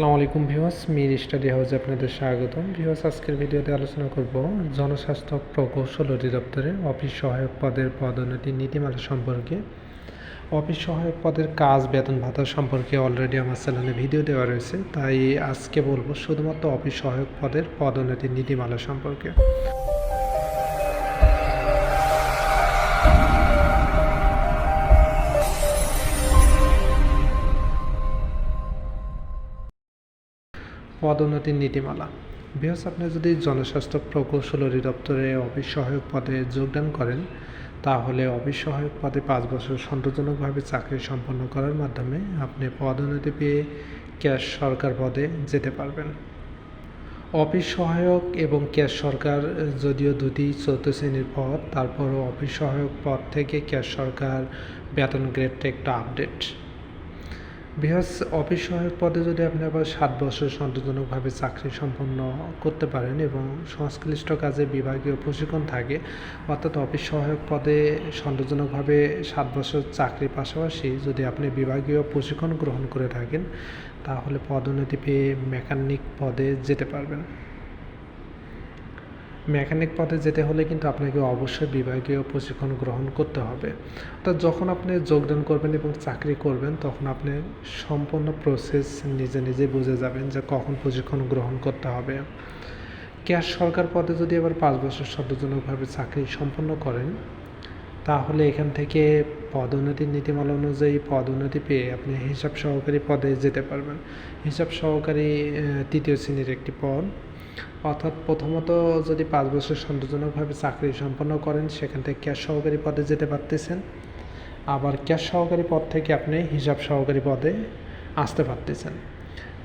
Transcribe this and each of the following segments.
আসসালামু আলাইকুম viewers, Mir study হাউসে আপনাদের স্বাগতম। ভিউয়ার্স, আজকের ভিডিওতে আলোচনা করব জনস্বাস্থ্য প্রকৌশল অধিদপ্তরে অফিস সহায়ক পদের পদোন্নতি নীতিমালা সম্পর্কে। অফিস সহায়ক পদের কাজ, বেতন, ভাতা সম্পর্কে অলরেডি আমার চ্যানেলে ভিডিও দেওয়া রয়েছে। তাই আজকে বলব শুধুমাত্র অফিস সহায়ক পদের পদোন্নতি নীতিমালা সম্পর্কে। পদোন্নতির নীতিমালা। বৃহস্প আপনি যদি জনস্বাস্থ্য প্রকৌশল অধিদপ্তরে অফিস সহায়ক পদে যোগদান করেন, তাহলে অফিস সহায়ক পদে পাঁচ বছর সন্তোষজনকভাবে চাকরি সম্পন্ন করার মাধ্যমে আপনি পদোন্নতি পেয়ে ক্যাশ সরকার পদে যেতে পারবেন। অফিস সহায়ক এবং ক্যাশ সরকার যদিও দুটি চৌদ্দ শ্রেণির পদ, তারপরও অফিস সহায়ক পদ থেকে ক্যাশ সরকার বেতন গ্রেডটা একটু আপডেট বৃহৎ অফিস সহায়ক পদে যদি আপনি আবার সাত বছর সন্তোষজনকভাবে চাকরি সম্পন্ন করতে পারেন এবং সংশ্লিষ্ট কাজে বিভাগীয় প্রশিক্ষণ থাকে, অর্থাৎ অফিস সহায়ক পদে সন্তোষজনকভাবে সাত বছর চাকরির পাশাপাশি যদি আপনি বিভাগীয় প্রশিক্ষণ গ্রহণ করে থাকেন, তাহলে পদোন্নতি পেয়ে মেকানিক পদে যেতে পারবেন। মেকানিক পদে যেতে হলে কিন্তু আপনাকে অবশ্যই বিভাগীয় প্রশিক্ষণ গ্রহণ করতে হবে। অর্থাৎ যখন আপনি যোগদান করবেন এবং চাকরি করবেন, তখন আপনি সম্পূর্ণ প্রসেস নিজে নিজে বুঝে যাবেন যে কখন প্রশিক্ষণ গ্রহণ করতে হবে। ক্যাশ সরকার পদে যদি আবার পাঁচ বছর সন্তোষজনকভাবে চাকরি সম্পন্ন করেন, তাহলে এখান থেকে পদোন্নতির নীতিমালা অনুযায়ী পদোন্নতি পেয়ে আপনি হিসাব সহকারী পদে যেতে পারবেন। হিসাব সহকারী তৃতীয় শ্রেণির একটি পদ। অর্থাৎ প্রথমত যদি পাঁচ বছর সন্তোষজনকভাবে চাকরি সম্পন্ন করেন, সেখান থেকে ক্যাশ সহকারী পদে যেতে পারতেছেন। আবার ক্যাশ সহকারী পদ থেকে আপনি হিসাব সহকারী পদে আসতে পারতেছেন।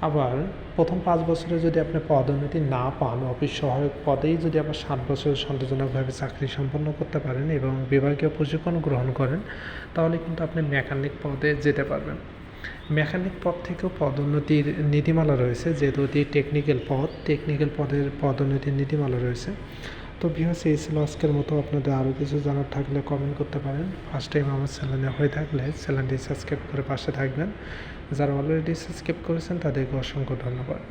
আবার প্রথম পাঁচ বছরে যদি আপনি পদোন্নতি না পান, অফিস সহায়ক পদেই যদি আবার সাত বছর সন্তোষজনকভাবে চাকরি সম্পন্ন করতে পারেন এবং বিভাগীয় প্রশিক্ষণ গ্রহণ করেন, তাহলে কিন্তু আপনি মেকানিক পদে যেতে পারবেন। মেকানিক পদ থেকেও পদোন্নতির নীতিমালা রয়েছে, যেহেতু এটি টেকনিক্যাল পদ টেকনিক্যাল পদের পদোন্নতির নীতিমালা রয়েছে। তো বিহাস এই ছিল আজকের মতো। আপনাদের আরও কিছু জানার থাকলে কমেন্ট করতে পারেন। ফার্স্ট টাইম আমার চ্যানেলে হয়ে থাকলে চ্যানেলটি সাবস্ক্রাইব করে পাশে থাকবেন। যারা অলরেডি সাবস্ক্রাইব করেছেন, তাদেরকে অসংখ্য ধন্যবাদ।